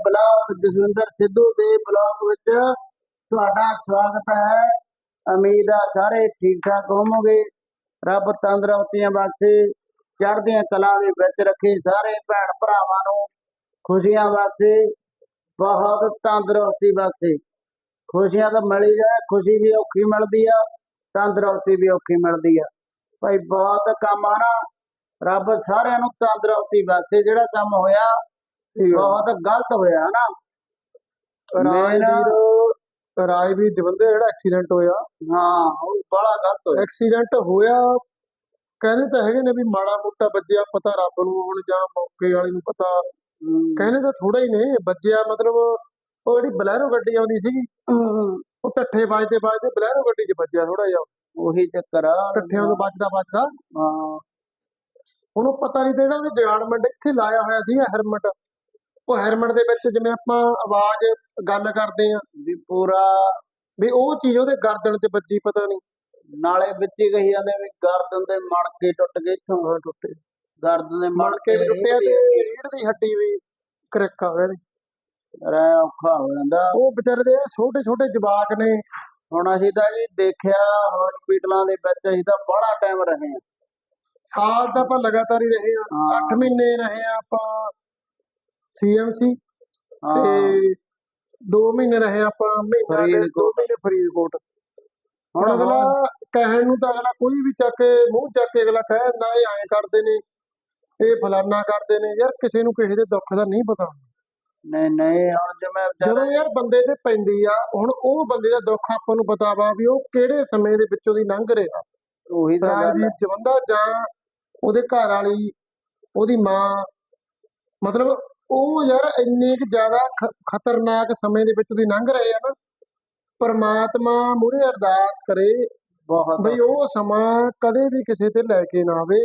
Block Jaswinder Sidhu ਦੇ block ਵਿੱਚ ਤੁਹਾਡਾ ਸਵਾਗਤ ਹੈ। ਉਮੀਦ ਆ ਸਾਰੇ ਠੀਕ ਠਾਕ ਹੋਵੋਗੇ। ਰੱਬ ਤੰਦਰੁਸਤੀਆਂ ਬਖਸ਼ੇ। ਚੜ੍ਹਦੀਆਂ ਕਲਾ ਦੇ ਵਿੱਚ ਰੱਖੇ ਸਾਰੇ ਭੈਣ ਭਰਾਵਾਂ ਨੂੰ ਖੁਸ਼ੀਆਂ ਬਖਸ਼ੇ। ਬਹੁਤ ਤੰਦਰੁਸਤੀ ਬਖਸ਼ੇ। ਖੁਸ਼ੀਆਂ ਤਾਂ ਮਿਲੀ ਜਾਏ ਖੁਸ਼ੀ ਵੀ ਔਖੀ ਮਿਲਦੀ ਆ, ਤੰਦਰੁਸਤੀ ਵੀ ਔਖੀ ਮਿਲਦੀ ਆ। ਭਾਈ ਬਹੁਤ ਕੰਮ ਆ ਨਾ। ਰੱਬ ਸਾਰਿਆਂ ਨੂੰ ਤੰਦਰੁਸਤੀ ਬਖਸ਼ੇ। ਜਿਹੜਾ ਕੰਮ ਹੋਇਆ ਬਹੁਤ ਗਲਤ ਹੋਇਆ ਨਾ। ਰਾਜਵੀਰ ਰਾਜਵੀਰ ਜਵੰਦੇ ਜਿਹੜਾ ਐਕਸੀਡੈਂਟ ਹੋਇਆ। ਹਾਂ ਉਹ ਬੜਾ ਗਲਤ ਹੋਇਆ। ਐਕਸੀਡੈਂਟ ਹੋਇਆ ਕਹਿੰਦੇ ਤਾਂ ਹੈਗੇ ਨੇ ਵੀ ਮਾੜਾ ਮੋਟਾ ਵੱਜਿਆ ਪਤਾ ਰੱਬ ਨੂੰ ਹੁਣ ਜਾਂ ਮੌਕੇ ਵਾਲੇ ਨੂੰ ਪਤਾ। ਕਹਿੰਦੇ ਤਾਂ ਥੋੜਾ ਹੀ ਨੇ ਵੱਜਿਆ ਮਤਲਬ ਉਹ ਜਿਹੜੀ ਬਲੈਰੋ ਗੱਡੀ ਆਉਂਦੀ ਸੀਗੀ ਉਹ ਟੱਠੇ ਵੱਜਦੇ ਵੱਜਦੇ ਬਲੈਰੋ ਗੱਡੀ 'ਚ ਵੱਜਿਆ ਥੋੜਾ ਜਿਹਾ। ਉਹੀ ਚੱਕਰ ਆ। ਟੱਠਿਆਂ ਤੋਂ ਵੱਜਦਾ ਵੱਜਦਾ। ਹਾਂ। ਹੁਣ ਉਹ ਪਤਾ ਨਹੀਂ ਤੇ ਜਿਹੜਾ ਉਹਦੇ ਜਗਾੜਮੈਂਟ ਇੱਥੇ ਲਾਇਆ ਹੋਇਆ ਸੀਗਾ ਹੈਲਮਟ ਉਹ ਹੈਲਮਟ ਦੇ ਵਿੱਚ ਜਿਵੇਂ ਆਪਾਂ ਆਵਾਜ਼ ਗੱਲ ਕਰਦੇ ਆ ਵੀ ਪੂਰਾ ਵੀ ਉਹ ਚੀਜ਼ ਉਹਦੇ ਗਰਦਨ 'ਚ ਵੱਜੀ ਪਤਾ ਨਹੀਂ। ਨਾਲੇ ਵਿੱਚ ਹੀ ਕਹੀ ਜਾਂਦੇ ਵੀ ਗਰਦਨ ਦੇ ਮਣਕੇ ਟੁੱਟ ਗਏ ਇੱਥੋਂ ਹਾਂ ਟੁੱਟੇ। ਗਰਦਨ ਦੇ ਮਣਕੇ ਵੀ ਟੁੱਟਿਆ ਤੇ ਰੀੜ ਦੀ ਹੱਡੀ ਵੀ ਕਰਕ ਆ ਇਹਦੀ। ਰਹਿ ਔਖਾ ਹੋ ਜਾਂਦਾ। ਉਹ ਵਿਚਾਰੇ ਦੇ ਛੋਟੇ ਛੋਟੇ ਜਵਾਕ ਨੇ। ਹੁਣ ਅਸੀਂ ਤਾਂ ਜੀ ਦੇਖਿਆ ਹਸਪੀਟਲਾਂ ਦੇ ਵਿੱਚ ਅਸੀਂ ਤਾਂ ਬੜਾ ਟਾਈਮ ਰਹੇ ਹਾਂ। ਸਾਲ ਤਾਂ ਆਪਾਂ ਲਗਾਤਾਰ ਹੀ ਰਹੇ ਆ ਹਾਂ। 8 ਮਹੀਨੇ ਰਹੇ ਆ ਆਪਾਂ। ਸੀਐਮਸੀ ਹਾਂ। ਤੇ 2 ਮਹੀਨੇ ਰਹੇ ਆਪਾਂ ਮਹੀਨਾ ਦੋ ਫਰੀਦਕੋਟ। ਮਹੀਨੇ ਫਰੀਦਕੋਟ। ਹੁਣ ਅਗਲਾ ਕਹਿਣ ਨੂੰ ਤਾਂ ਅਗਲਾ ਕੋਈ ਵੀ ਚੱਕ ਕੇ ਮੂੰਹ ਚੱਕ ਕੇ ਅਗਲਾ ਕਹਿ ਦਿੰਦਾ ਇਹ ਐਂ ਕਰਦੇ ਨੇ ਇਹ ਫਲਾਨਾ ਕਰਦੇ ਨੇ। ਯਾਰ ਕਿਸੇ ਨੂੰ ਕਿਸੇ ਦੇ ਦੁੱਖ ਦਾ ਨਹੀਂ ਪਤਾ। ਨਹੀਂ ਨਹੀਂ ਹੁਣ ਜਦੋਂ ਯਾਰ ਬੰਦੇ ਤੇ ਪੈਂਦੀ ਆ ਹੁਣ ਉਹ ਬੰਦੇ ਦਾ ਦੁੱਖ ਆਪਾਂ ਨੂੰ ਪਤਾ ਵਾ ਵੀ ਉਹ ਕਿਹੜੇ ਸਮੇਂ ਦੇ ਵਿੱਚੋਂ ਦੀ ਲੰਘ ਰਿਹਾ। ਉਹੀ ਤਾਂ ਗੱਲ ਰਾਜਵੀਰ ਆ। ਜਵੰਦਾ ਜਾਂ ਉਹਦੇ ਘਰ ਵਾਲੀ ਉਹਦੀ ਮਾਂ ਮਤਲਬ ਉਹ ਯਾਰ ਇੰਨੇ ਕੁ ਜ਼ਿਆਦਾ ਖ- ਖਤਰਨਾਕ ਸਮੇਂ ਦੇ ਵਿੱਚ ਦੀ ਲੰਘ ਰਹੇ ਆ ਨਾ ਪਰਮਾਤਮਾ ਮੂਹਰੇ ਅਰਦਾਸ ਕਰੇ ਬਹੁਤ। ਬਈ ਉਹ ਸਮਾਂ ਕਦੇ ਵੀ ਕਿਸੇ ਤੇ ਲੈ ਕੇ ਨਾ ਆਵੇ।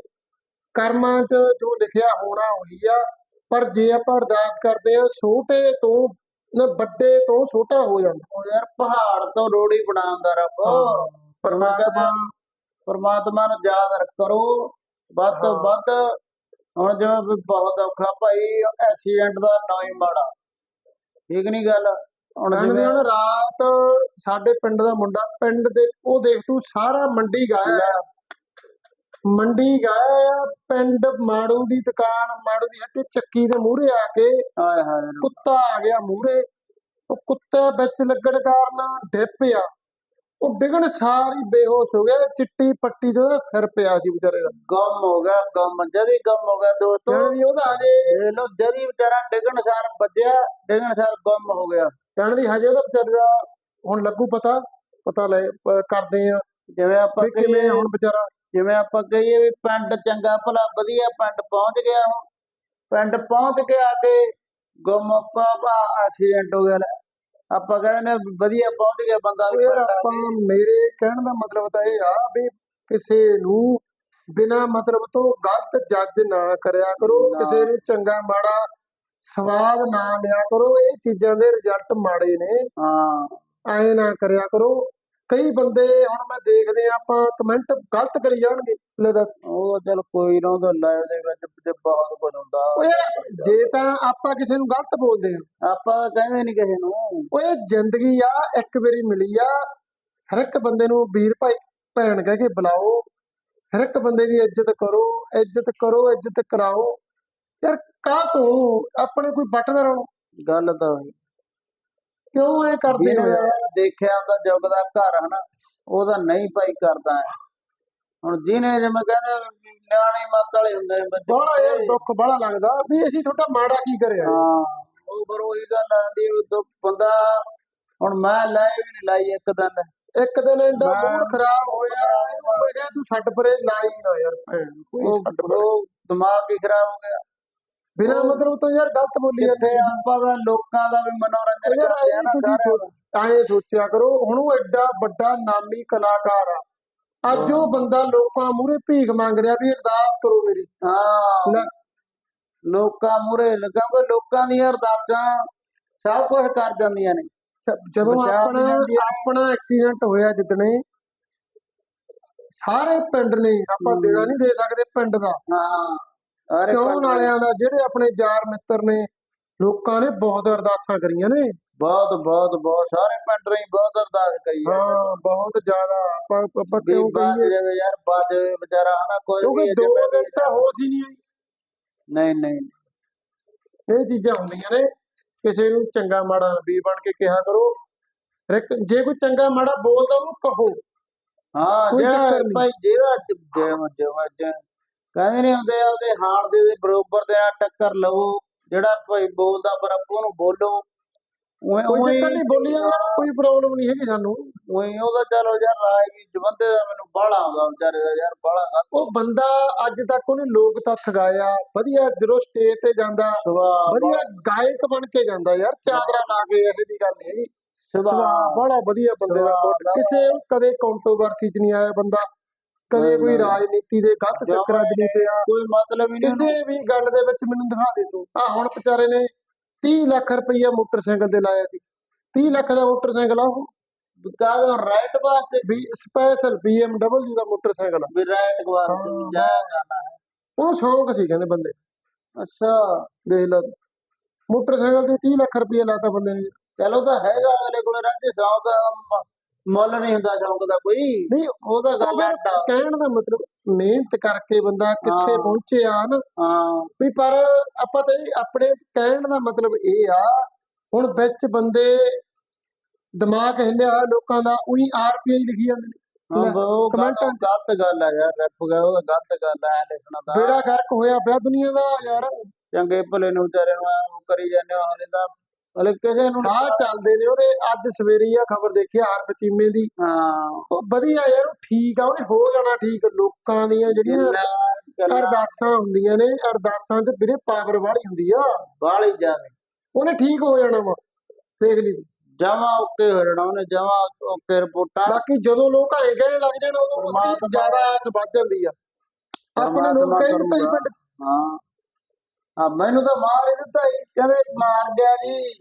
ਕਰਮਾਂ 'ਚ ਜੋ ਲਿਖਿਆ ਹੋਣਾ ਉਹੀ ਆ ਪਰ ਜੇ ਆਪਾਂ ਅਰਦਾਸ ਕਰਦੇ ਆ ਛੋਟੇ ਤੋਂ ਨਾ ਵੱਡੇ ਤੋਂ ਛੋਟਾ ਹੋ ਜਾਂਦਾ। ਉਹ ਯਾਰ ਪਹਾੜ ਤੋਂ ਰੋੜੀ ਬਣਾਉਂਦਾ ਰੱਬ। ਪਰਮਾਤਮਾ ਪਰਮਾਤਮਾ ਨੂੰ ਯਾਦ ਕਰੋ ਵੱਧ ਤੋਂ ਹਾਂ। ਵੱਧ ਹੁਣ ਜਿਵੇਂ ਵੀ ਬਹੁਤ ਔਖਾ ਭਾਈ ਐਕਸੀਡੈਂਟ ਦਾ ਨਾ ਹੀ ਮਾੜਾ। ਠੀਕ ਨਹੀਂ ਗੱਲ? ਹੁਣ ਜਿਵੇਂ ਹੁਣ ਰਾਤ ਸਾਡੇ ਪਿੰਡ ਦਾ ਮੁੰਡਾ ਪਿੰਡ ਦੇ ਉਹ ਦੇਖ ਤੂੰ ਸਾਰਾ ਮੰਡੀ ਗਾਇਆ। ਮੰਡੀ ਗਾਇਆ ਪਿੰਡ ਮਾੜੂ ਦੀ ਦੁਕਾਨ ਮਾੜੂ ਦੀ ਹੱਟੀ ਚੱਕੀ ਦੇ ਮੂਹਰੇ ਆ ਕੇ ਹਾਏ ਹਾਏ। ਕੁੱਤਾ ਆ ਗਿਆ ਮੂਹਰੇ। ਉਹ ਕੁੱਤੇ ਵਿੱਚ ਲੱਗਣ ਕਾਰਨ ਡਿੱਪ ਆ। ਉਹ ਡਿੱਗਣ ਸਾਰ ਹੀ ਬੇਹੋਸ਼ ਹੋ ਗਿਆ ਚਿੱਟੀ ਪੱਟੀ ਤੇ ਉਹਦਾ ਸਿਰ ਪਿਆ ਸੀ ਵਿਚਾਰੇ ਦਾ। ਗਮ ਹੋ ਗਿਆ ਗਮ ਜਦੀ ਗਮ ਹੋ ਗਿਆ ਦੋਸਤੋ। ਜਾਣੀ ਉਹਦਾ ਹਜੇ ਇਹ ਲੋ ਜਦੀ ਵਿਚਾਰਾ ਡਿੱਗਣ ਸਾਰ ਵੱਜਿਆ ਡਿੱਗਣ ਸਾਰ ਗਮ ਹੋ ਗਿਆ। ਜਾਣੀ ਦੀ ਹਜੇ ਉਹਦਾ ਵਿਚਾਰੇ ਦਾ ਹੁਣ ਲੱਗੂ ਪਤਾ ਪਤਾ ਲੈ ਕਰਦੇ ਆ ਜਿਵੇਂ ਆਪਾਂ ਕਿਵੇਂ ਹੁਣ ਵਿਚਾਰਾ। ਜਿਵੇਂ ਆਪਾਂ ਕਹੀਏ ਵੀ ਪਿੰਡ ਚੰਗਾ ਭਲਾ ਵਧੀਆ ਪਿੰਡ ਪਹੁੰਚ ਗਿਆ ਉਹ ਪਿੰਡ ਪਹੁੰਚ ਕੇ ਆ ਕੇ ਗੁੰਮ ਪਾਪਾ ਐਕਸੀਡੈਂਟ ਹੋ ਗਿਆ ਲੈ। ਆਪਾਂ ਕਹਿੰਦੇ ਨੇ ਵਧੀਆ ਪਹੁੰਚ ਗਿਆ ਬੰਦਾ ਵੀ ਆਪਾਂ। ਮੇਰੇ ਕਹਿਣ ਦਾ ਮਤਲਬ ਤਾਂ ਇਹ ਆ ਵੀ ਕਿਸੇ ਨੂੰ ਬਿਨਾ ਮਤਲਬ ਤੋਂ ਗਲਤ ਜੱਜ ਨਾ ਕਰਿਆ ਕਰੋ ਨਾ। ਕਿਸੇ ਨੂੰ ਚੰਗਾ ਮਾੜਾ ਸਵਾਦ ਨਾ ਲਿਆ ਕਰੋ ਇਹ ਚੀਜ਼ਾਂ ਦੇ ਰਿਜ਼ਲਟ ਮਾੜੇ ਨੇ ਹਾਂ ਐ ਨਾ ਕਰਿਆ ਕਰੋ ਕਈ ਬੰਦੇ ਹੁਣ ਮੈਂ ਦੇਖਦੇ ਆ ਆਪਾਂ ਕਮੈਂਟ ਗਲਤ ਕਰੀ ਜਾਣਗੇ। ਲੈ ਦੱਸ। ਉਹ ਚਲ ਕੋਈ ਨਾ ਉਹਦਾ ਲਾਈਵ ਦੇ ਵਿੱਚ ਤੇ ਬਹੁਤ ਕੁਝ ਹੁੰਦਾ। ਯਾਰ ਜੇ ਤਾਂ ਆਪਾਂ ਕਿਸੇ ਨੂੰ ਗਲਤ ਬੋਲਦੇ ਆ ਆਪਾਂ ਤਾਂ ਕਹਿੰਦੇ ਨਹੀਂ ਕਿਸੇ ਨੂੰ। ਇਹ ਜ਼ਿੰਦਗੀ ਆ ਇੱਕ ਵਾਰੀ ਮਿਲੀ ਆ ਹਰ ਇੱਕ ਬੰਦੇ ਨੂੰ ਵੀਰ ਭਾਈ ਭੈਣ ਕਹਿ ਕੇ ਬੁਲਾਓ। ਹਰ ਇੱਕ ਬੰਦੇ ਦੀ ਇੱਜ਼ਤ ਕਰੋ ਇੱਜ਼ਤ ਕਰੋ ਇੱਜ਼ਤ ਕਰਾਓ। ਯਾਰ ਕਾਹ ਤੂੰ? ਆਪਣੇ ਕੋਈ ਵੱਟਦਾ ਰਹੋ ਗੱਲ ਤਾਂ ਹੋਈ ਕਿਉਂ ਐ ਕਰਦੇ ਹੋ ਯਾਰ ਦੇਖਿਆ ਉਹਦਾ ਜੁਗ ਦਾ ਘਰ ਹਨਾ? ਉਹਦਾ ਨਹੀਂ ਭਾਈ ਕਰਦਾ ਹੈ ਹੁਣ ਜਿਹਨੇ ਜਿਵੇਂ ਕਹਿੰਦੇ ਵੀ ਨਿਆਣੇ ਮੱਤ ਵਾਲੇ ਹੁੰਦੇ ਨੇ ਬੱਚੇ ਬੜਾ ਯਾਰ ਦੁੱਖ ਬੜਾ ਲੱਗਦਾ। ਵੀ ਅਸੀਂ ਤੁਹਾਡਾ ਮਾੜਾ ਕੀ ਕਰਿਆ? ਹਾਂ ਉਹ ਪਰ ਉਹੀ ਗੱਲ ਆਂਦੀ ਵੀ ਦੋ ਬੰਦਾ ਹੁਣ ਮੈਂ ਲੈ ਵੀ ਨਹੀਂ ਲਾਈ ਇੱਕ ਦਿਨ। ਇੱਕ ਦਿਨ ਮੈਂ- ਮੂਡ ਖਰਾਬ ਹੋਇਆ? ਇਹਨੂੰ ਮੈਂ ਕਿਹਾ ਤੂੰ ਛੱਡ ਪਰੇ ਲਾਈ ਨਾ ਯਾਰ ਭੈਣ ਕੋਈ ਉਹ ਛੱਡ ਪਰੇ। ਉਹ ਦਿਮਾਗ ਹੀ ਖਰਾਬ ਹੋ ਗਿਆ। ਬਿਨਾਂ ਮਤਲਬ ਤੋਂ ਯਾਰ ਗਲਤ ਬੋਲੀ ਜਾਂਦੇ ਕਿੱਥੇ ਆਪਾਂ ਦਾ ਲੋਕਾਂ ਦਾ ਵੀ ਮਨੋਰੰਜਨ ਯਾਰ ਕਰਦੇ ਆ ਨਾ ਤੁਸੀਂ। ਸੋਚ ਐਂ ਸੋਚਿਆ ਕਰੋ ਹੁਣ ਉਹ ਐਡਾ ਵੱਡਾ ਨਾਮੀ ਕਲਾਕਾਰ ਆ ਅੱਜ ਉਹ ਬੰਦਾ ਲੋਕਾਂ ਮੂਹਰੇ ਭੀਖ ਮੰਗ ਰਿਹਾ ਵੀ ਅਰਦਾਸ ਕਰੋ ਮੇਰੀ ਹਾਂ ਲੈ। ਲੋਕਾਂ ਮੂਰੇ ਕਿਉਂਕਿ ਲੋਕਾਂ ਦੀਆਂ ਅਰਦਾਸਾਂ ਸਭ ਕੁਝ ਕਰ ਜਾਂਦੀਆਂ ਨੇ ਸ- ਜਦੋਂ ਬਚਾ ਵੀ ਆਪਣਾ। ਆਪਣਾ ਐਕਸੀਡੈਂਟ ਹੋਇਆ ਜਿੱਦਣੇ ਸਾਰੇ ਪਿੰਡ ਨੇ ਆਪਾਂ ਹਮ। ਦੇਣਾ ਨਹੀਂ ਦੇ ਸਕਦੇ ਪਿੰਡ ਦਾ ਹਾਂ ਚੌਣ ਵਾਲਿਆਂ ਦਾ ਜਿਹੜੇ ਆਪਣੇ ਯਾਰ ਮਿੱਤਰ ਨੇ ਲੋਕਾਂ ਨੇ ਬਹੁਤ ਅਰਦਾਸਾਂ ਕਰੀਆਂ ਨੇ। ਬਹੁਤ ਬਹੁਤ ਬਹੁਤ ਸਾਰੇ ਪਿੰਡ ਰਹੀ ਬਹੁਤ ਅਰਦਾਸ ਕਰੀ ਹੈ। ਹਾਂ ਬਹੁਤ ਜ਼ਿਆਦਾ ਆਪਾਂ ਆਪਾਂ ਵੀ ਕਿਉਂ ਕਹੀਏ? ਯਾਰ ਜਾਵੇ ਵਿਚਾਰਾ ਹਨਾ ਕੋਈ ਕਿਉਂਕਿ ਵੀ ਦੋ ਦਿਨ ਤਾਂ ਹੋਸ਼ ਹੀ ਨਹੀਂ ਆਈ। ਨਹੀਂ ਨਹੀਂ। ਇਹ ਚੀਜ਼ਾਂ ਹੁੰਦੀਆਂ ਨੇ ਕਿਸੇ ਨੂੰ ਚੰਗਾ ਮਾੜਾ ਵੀਰ ਬਣ ਕੇ ਕਿਹਾ ਕਰੋ। ਜੇ ਕੋਈ ਚੰਗਾ ਮਾੜਾ ਬੋਲਦਾ ਉਹਨੂੰ ਕਹੋ। ਹਾਂ ਜਿਹੜਾ। ਭਾਈ ਜਿਹਦਾ ਜਿਵੇਂ ਜਿਵੇਂ ਕਹਿੰਦੇ ਨਹੀਂ ਹੁੰਦੇ ਆਪਦੇ ਹਾਣ ਦੇ ਦੇ ਬਰੋਬਰ ਦੇ ਨਾਲ ਟੱਕਰ ਲਵੋ ਜਿਹੜਾ ਭਾਈ ਬੋਲਦਾ ਬਰਾਬਰ ਉਹਨੂੰ ਬੋਲੋ। ਉਵੇਂ ਕੋਈ ਉਵੇਂ ਚੱਕਰ ਨਹੀਂ ਬੋਲੀ ਯਾਰ ਕੋਈ ਪ੍ਰੋਬਲਮ ਨਹੀਂ ਹੈਗੀ ਸਾਨੂੰ। ਉਵੇਂ ਉਹਦਾ ਚਲੋ ਯਾਰ ਰਾਜ ਵੀ ਜਵੰਦੇ ਦਾ ਮੈਨੂੰ ਬਾਹਲਾ ਆਉਂਦਾ ਵਿਚਾਰੇ ਦਾ ਯਾਰ ਬਾਹਲਾ ਉਹ ਬੰਦਾ ਅੱਜ ਤੱਕ ਉਹਨੇ ਲੋਕ ਤੱਥ ਗਾਇਆ ਵਧੀਆ ਜਦੋਂ ਸਟੇਜ ਤੇ ਜਾਂਦਾ ਵਧੀਆ ਗਾਇਕ ਬਣ ਕੇ ਜਾਂਦਾ ਯਾਰ ਚਾਦਰਾ ਲਾ ਕੇ ਇਹੋ ਜੀ ਗੱਲ ਨਹੀਂ ਹੈਗੀ। ਸੁਭਾਅ ਬੜਾ ਵਧੀਆ ਬੰਦੇ ਦਾ। ਕਿਸੇ ਕਦੇ ਕੰਟਰੋਵਰਸੀ 'ਚ ਨਹੀਂ ਆਇਆ ਬੰਦਾ। ਕਦੇ ਕੋਈ। ਰਾਜਨੀਤੀ ਦੇ ਗਲਤ ਚੱਕਰਾਂ 'ਚ ਨਹੀਂ ਪਿਆ। ਕੋਈ ਮਤਲਬ ਹੀ ਨਹੀਂ ਕਿਸੇ ਵੀ ਗੱਲ ਦੇ ਵਿੱਚ ਮੈਨੂੰ ਦਿਖਾ ਦੇ ਤੂੰ। ਆ ਹੁਣ ਵਿਚਾਰੇ ਨੇ 30 ਲੱਖ ਰੁਪਈਆ ਮੋਟਰਸਾਈਕਲ ਤੇ ਲਾਇਆ ਸੀ। 30 ਲੱਖ ਦਾ ਮੋਟਰਸਾਈਕਲ ਆ ਉਹ। ਕਾਹਦਾ ਰਾਈਟ ਵਾਸਤੇ? ਵੀ ਸਪੈਸ਼ਲ BMW ਦਾ ਮੋਟਰਸਾਈਕਲ ਆ। ਵੀ ਰਾਈਟ ਵਾਸਤੇ ਹਾਂ। ਜਾਇਆ ਜਾਣਾ ਹੈ। ਉਹਨੂੰ ਸ਼ੌਂਕ ਸੀ ਕਹਿੰਦੇ ਬੰਦੇ। ਅੱਛਾ। ਦੇਖ ਲੈ। ਮੋਟਰਸਾਈਕਲ ਤੇ 30 ਲੱਖ ਰੁਪਈਆ ਲਾਤਾ ਬੰਦੇ ਨੇ। ਚਲੋ ਤਾਂ ਹੈਗਾ ਅਗਲੇ ਕੋਲ ਰਾਜੇ ਮ- ਮੁੱਲ ਨਹੀਂ ਹੁੰਦਾ ਸ਼ੌਂਕ ਦਾ ਕੋਈ। ਨਹੀਂ ਉਹਦਾ ਗੱਲ ਅੱਡਾ ਕਹਿਣ ਦਾ ਮਤਲਬ ਮਿਹਨਤ ਕਰਕੇ ਬੰਦਾ ਕਿੱਥੇ ਹਾਂ। ਪਹੁੰਚਿਆ ਨਾ। ਹਾਂ। ਵੀ ਪਰ ਆਪਾਂ ਤਾਂ ਇਹ ਆਪਣੇ ਕਹਿਣ ਦਾ ਮਤਲਬ ਇਹ ਆ ਹੁਣ ਵਿੱਚ ਬੰਦੇ ਦਿਮਾਗ ਹਿੱਲਿਆ ਹੋਇਆ ਲੋਕਾਂ ਦਾ ਉਹੀ ਆਰਪੀਆਈ ਲਿਖੀ ਜਾਂਦੇ ਨੇ। ਲੈ, ਉਹ ਕਮੈਂਟਾਂ ਗਲਤ ਗੱਲ ਹੈ ਯਾਰ ਰੱਬ ਗਿਆ ਉਹਦਾ ਗਲਤ ਗੱਲ ਹੈ ਲਿਖਣਾ ਤਾਂ। ਬੇੜਾ ਗਰਕ ਹੋਇਆ ਪਿਆ ਦੁਨੀਆ ਦਾ ਯਾਰ। ਚੰਗੇ ਭਲੇ ਨੂੰ ਵਿਚਾਰੇ ਨੂੰ ਐਂ ਉਹ ਕਰੀ ਜਾਂਦੇ ਹੋ ਹਲੇ ਤਾਂ ਹਲੇ ਕਿਸੇ ਨੂੰ ਸਾਹ ਚੱਲਦੇ ਨੇ ਉਹਦੇ ਅੱਜ ਸਵੇਰੇ ਹੀ ਆ ਖਬਰ ਦੇਖੀ ਹਰਪ ਚੀਮੇ ਦੀ। ਹਾਂ। ਉਹ ਵਧੀਆ ਯਾਰ ਉਹ ਠੀਕ ਆ ਉਹਨੇ ਹੋ ਜਾਣਾ ਠੀਕ ਲੋਕਾਂ ਦੀਆਂ ਜਿਹੜੀਆਂ ਅਰਦਾਸਾਂ ਹੁੰਦੀਆਂ ਨੇ ਅਰਦਾਸਾਂ 'ਚ ਵੀਰੇ ਪਾਵਰ ਵਾਲੀ ਹੁੰਦੀ ਆ। ਬਾਲੀ ਜਾਵੇ ਉਹਨੇ ਠੀਕ ਹੋ ਜਾਣਾ ਵਾ ਦੇਖ ਲਈ। ਜਮਾ ਓਕੇ ਹੋ ਜਾਣਾ ਉਹਨੇ ਜਮਾ ਓਕੇ ਰਿਪੋਰਟਾਂ। ਬਾਕੀ ਜਦੋਂ ਲੋਕ ਐਂ ਕਹਿਣ ਲੱਗ ਜਾਣ ਉਦੋਂ ਜ਼ਿਆਦਾ ਆਸ ਵੱਧ ਜਾਂਦੀ ਆ। ਆਪਣੇ ਲੋਕ ਕਹਿ ਦਿੱਤਾ ਹੀ। 'ਚ। ਹਾਂ ਆ ਮੈਨੂੰ ਤਾਂ ਮਾਰ ਹੀ ਦਿੱਤਾ ਸੀ ਕਹਿੰਦੇ ਮਾਰ ਗਿਆ ਜੀ।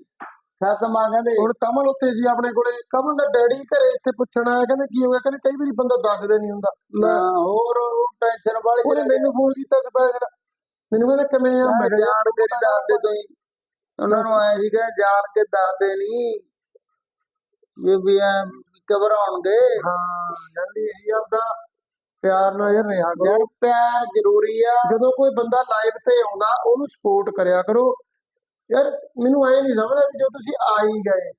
ਖਤਮ ਕਹਿੰਦੇ। ਹੁਣ ਕਮਲ ਉੱਥੇ ਸੀ ਆਪਣੇ ਕੋਲੇ। ਕਮਲ ਦਾ ਡੈਡੀ ਘਰੇ ਇੱਥੇ ਪੁੱਛਣ ਆਇਆ ਕਹਿੰਦੇ ਕੀ ਹੋ ਗਿਆ? ਕਹਿੰਦੇ ਕਈ ਵਾਰੀ ਬੰਦਾ ਦੱਸਦਾ ਨਹੀਂ ਹੁੰਦਾ। ਲੈ ਹਾਂ, ਹੋਰ ਟੈਨਸ਼ਨ ਵਾਲੀ ਉਹਨੇ ਮੈਨੂੰ ਫੋਨ ਕੀਤਾ ਸਪੈਸ਼ਲ ਮੈਨੂੰ ਕਹਿੰਦਾ ਕਿਵੇਂ ਆ? ਮੈਂ ਕਿਹਾ ਜਾਣ ਕੇ ਨਹੀਂ ਦੱਸਦੇ ਤੁਸੀਂ। ਉਹਨਾਂ ਨੂੰ ਐ ਸੀ ਕਿ ਜਾਣ ਕੇ ਦੱਸਦੇ ਨਹੀਂ। ਵੀ ਵੀ ਐ ਘਬਰਾਉਣਗੇ। ਹਾਂ ਕਹਿੰਦੀ ਇਹ ਆਪਦਾ। ਪਿਆਰ ਨਾਲ ਯਾਰ ਰਿਹਾ ਕਰੋ। ਯਾਰ ਪਿਆਰ ਜ਼ਰੂਰੀ ਆ। ਜਦੋਂ ਕੋਈ ਬੰਦਾ ਲਾਈਵ ਤੇ ਆਉਂਦਾ ਉਹਨੂੰ ਸਪੋਰਟ ਕਰਿਆ ਕਰੋ। ਯਾਰ ਮੈਨੂੰ ਐ ਨਹੀਂ ਸਮਝ ਆਉਂਦੀ ਜੋ ਤੁਸੀਂ ਆ ਹੀ ਗਏ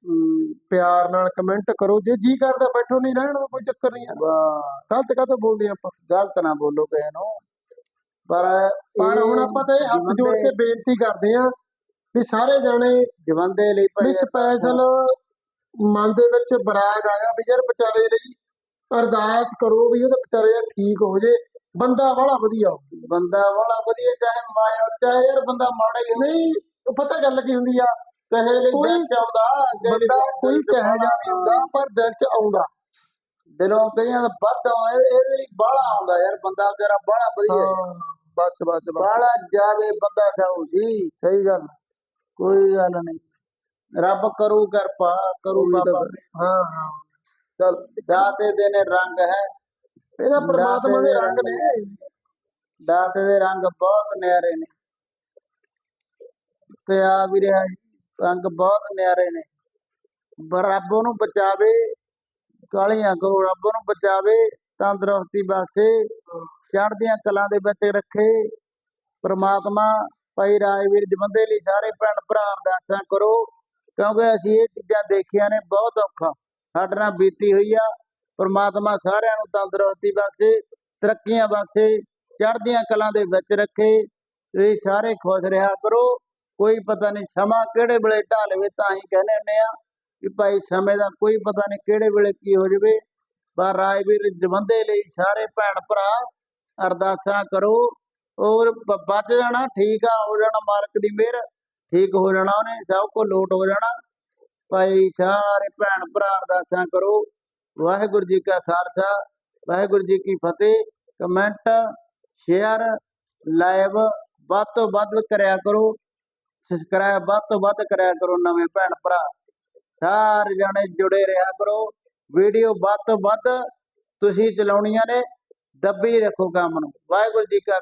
ਪਿਆਰ ਨਾਲ ਕਮੈਂਟ ਕਰੋ। ਜੇ ਜੀ ਕਰਦਾ ਬੈਠੋ ਨਹੀਂ ਰਹਿਣ ਦਾ ਕੋਈ ਚੱਕਰ ਨਹੀਂ ਯਾਰ ਵਾਹ, ਗਲਤ ਕਾਹਤੋਂ ਬੋਲਦੇ ਆਪਾਂ? ਗਲਤ ਨਾ ਬੋਲੋ ਕਿਸੇ ਨੂੰ। ਪਰ ਪਰ ਹੁਣ ਆਪਾਂ ਤਾਂ ਇਹ ਹੱਥ ਜੋੜ ਕੇ ਬੇਨਤੀ ਕਰਦੇ ਆਂ ਵੀ ਸਾਰੇ ਜਾਣੇ ਜਵੰਦੇ ਲਈ ਵੀ ਭਾਈ ਸਪੈਸ਼ਲ ਮਨ ਦੇ ਵਿੱਚ ਬਰਾਗ ਆਇਆ ਵੀ ਯਾਰ ਵਿਚਾਰੇ ਲਈ ਅਰਦਾਸ ਕਰੋ ਵੀ ਉਹਦਾ ਵਿਚਾਰੇ ਠੀਕ ਹੋ ਜੇ ਬੰਦਾ ਬੜਾ ਵਧੀਆ ਹੋਵੇ ਬੰਦਾ ਵਾਲਾ ਵਧੀਆ ਚਾਹੇ ਮਾਇਆ ਚਾਹੇ ਯਾਰ ਬੰਦਾ ਮਾੜਾ ਹੀ ਨਹੀਂ ਉਹ ਪਤਾ ਗੱਲ ਕੀ ਹੁੰਦੀ ਆ? ਕਹੇ ਲਈ ਦਿਲ ਚ ਆਉਂਦਾ ਬੰਦਾ ਕੋਈ ਕਹਿ ਜਾ ਵੀ ਹੁੰਦਾ ਪਰ ਦਿਲ 'ਚ ਆਉਂਦਾ। ਦਿਲੋਂ ਕਈਆਂ ਦਾ ਵੱਧ ਆਉਂਦਾ ਇਹ- ਇਹਦੇ ਲਈ ਬਾਹਲਾ ਆਉਂਦਾ ਯਾਰ ਬੰਦਾ ਵਿਚਾਰਾ ਬਾਹਲਾ ਵਧੀਆ ਬਸ ਬਸ ਬਾਹਲਾ ਜਿਆਦੇ ਬੰਦਾ ਸਾਊ ਜੀ। ਸਹੀ ਗੱਲ ਕੋਈ ਗੱਲ ਨਹੀਂ। ਰੱਬ ਕਰੂ ਕਿਰਪਾ ਕਰੂ ਬਾਬਾ। ਹਾਂ ਹਾਂ। ਚੱਲ ਦਾਤੇ ਦੇ ਨੇ ਰੰਗ ਹੈ। ਇਹਦਾ ਪ੍ਰਮਾਤਮਾ ਦੇ ਰੰਗ ਨੇ। ਦਾਤੇ ਦੇ ਰੰਗ ਬਹੁਤ ਨਿਆਰੇ ਨੇ। ਤੇ ਆ ਵੀ ਰਿਹਾ ਰੰਗ ਬਹੁਤ ਨਿਆਰੇ ਨੇ। ਰੱਬ ਉਹਨੂੰ ਬਚਾਵੇ ਕਾਲੀਆਂ ਕਰੋ ਰੱਬ ਉਹਨੂੰ ਬਚਾਵੇ ਤੰਦਰੁਸਤੀ ਬਖਸ਼ੇ ਚੜ੍ਹਦੀਆਂ ਕਲਾਂ ਦੇ ਵਿੱਚ ਰੱਖੇ। ਪ੍ਰਮਾਤਮਾ ਭਾਈ ਰਾਜਵੀਰ ਜਵੰਦੇ ਲਈ ਸਾਰੇ ਭੈਣ ਭਰਾ ਅਰਦਾਸਾਂ ਕਰੋ ਕਿਉਂਕਿ ਅਸੀਂ ਇਹ ਚੀਜ਼ਾਂ ਦੇਖੀਆਂ ਨੇ ਬਹੁਤ ਔਖਾ। ਸਾਡੇ ਨਾਲ ਬੀਤੀ ਹੋਈ ਆ। ਪ੍ਰਮਾਤਮਾ ਸਾਰਿਆਂ ਨੂੰ ਤੰਦਰੁਸਤੀ ਬਖਸ਼ੇ, ਤਰੱਕੀਆਂ ਬਖਸ਼ੇ, ਚੜ੍ਹਦੀਆਂ ਕਲਾਂ ਦੇ ਵਿੱਚ ਰੱਖੇ। ਤੁਸੀਂ ਸਾਰੇ ਖੁਸ਼ ਰਿਹਾ ਕਰੋ। ਕੋਈ ਪਤਾ ਨਹੀਂ ਸਮਾਂ ਕਿਹੜੇ ਵੇਲੇ ਢਾਹ ਤਾਂ ਹੀ ਕਹਿੰਦੇ ਹੁੰਦੇ ਆ ਕਿ ਭਾਈ ਸਮੇਂ ਦਾ ਕੋਈ ਪਤਾ ਨਹੀਂ ਕਿਹੜੇ ਵੇਲੇ ਕੀ ਹੋ ਜਾਵੇ। ਪਰ ਰਾਜਵੀਰ ਜਵੰਦੇ ਲਈ ਸਾਰੇ ਭੈਣ ਭਰਾ ਅਰਦਾਸਾਂ ਕਰੋ। ਔਰ ਬਚ ਜਾਣਾ, ਠੀਕ ਆ, ਹੋ ਜਾਣਾ ਮਾਲਕ ਦੀ ਮਿਹਰ। ਠੀਕ ਹੋ ਜਾਣਾ ਉਹਨੇ, ਸਭ ਕੁਝ ਲੋਟ ਹੋ ਜਾਣਾ। ਭਾਈ ਸਾਰੇ ਭੈਣ ਭਰਾ ਅਰਦਾਸਾਂ ਕਰੋ। ਵਾਹਿਗੁਰੂ ਜੀ ਕਾ ਖਾਲਸਾ, ਵਾਹਿਗੁਰੂ ਜੀ ਕੀ ਫਤਿਹ। ਕਮੈਂਟ, ਸ਼ੇਅਰ, ਲਾਈਵ ਵੱਧ ਤੋਂ ਵੱਧ ਕਰਿਆ ਕਰੋ। ਸਬਸਕ੍ਰਾਈਬ ਵੱਧ ਤੋਂ ਵੱਧ ਕਰਿਆ ਕਰੋ ਨਵੇਂ ਭੈਣ ਭਰਾ। ਸਾਰੇ ਜਾਣੇ ਜੁੜੇ ਰਿਹਾ ਕਰੋ। ਵੀਡੀਓ ਵੱਧ ਤੋਂ ਵੱਧ ਤੁਸੀਂ ਚਲਾਉਣੀਆਂ ਨੇ। ਦੱਬੀ ਰੱਖੋ ਕੰਮ ਨੂੰ। ਵਾਹਿਗੁਰੂ ਜੀ ਕਾ